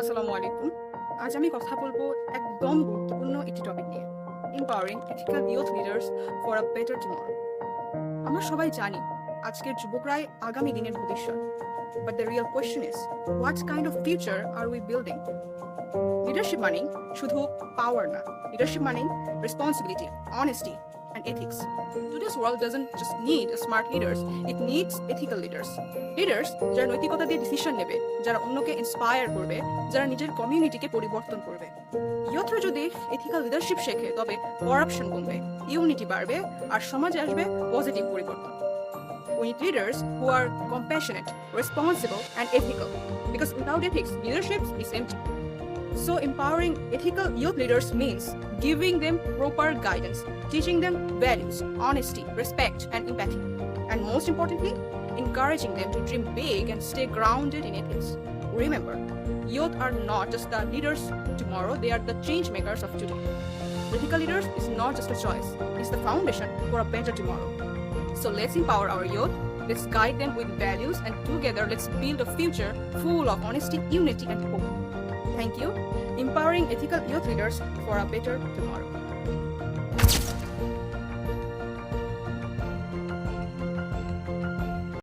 আসসালামু আলাইকুম। আজ আমি কথা বলব একদম গুরুত্বপূর্ণ একটি টপিক নিয়ে। Empowering ethical youth leaders for a better tomorrow আমরা সবাই জানি আজকের যুবকরাই আগামী দিনের ভবিষ্যৎ। But the real question is what kind of future are we building leadership মানেই শুধু পাওয়ার না। লিডারশিপ মানেই responsibility honesty and ethics. Today's world doesn't just need smart leaders, it needs ethical leaders. Leaders যারা নৈতিকতা দিয়ে decision নেবে যারা অন্যকে ইন্সপায়ার করবে যারা নিজের কমিউনিটিকে পরিবর্তন করবে ইয়থরা যদি এথিক্যাল লিডারশিপ শেখে তবে করাপশন কমবে ইউনিটি বাড়বে আর সমাজে আসবে পজিটিভ পরিবর্তন We need leaders who are compassionate, responsible, and ethical. Because without ethics, leadership is empty. So, empowering ethical youth leaders means giving them proper guidance, teaching them values, honesty, respect, and empathy. And most importantly, encouraging them to dream big and stay grounded in ethics. Remember, youth are not just the leaders tomorrow, they are the change makers of today. Ethical leaders is not just a choice, it's the foundation for a better tomorrow. So let's empower our youth, let's guide them with values, and together let's build a future full of honesty, unity, and hope. Thank you. Empowering ethical youth leaders for a better tomorrow.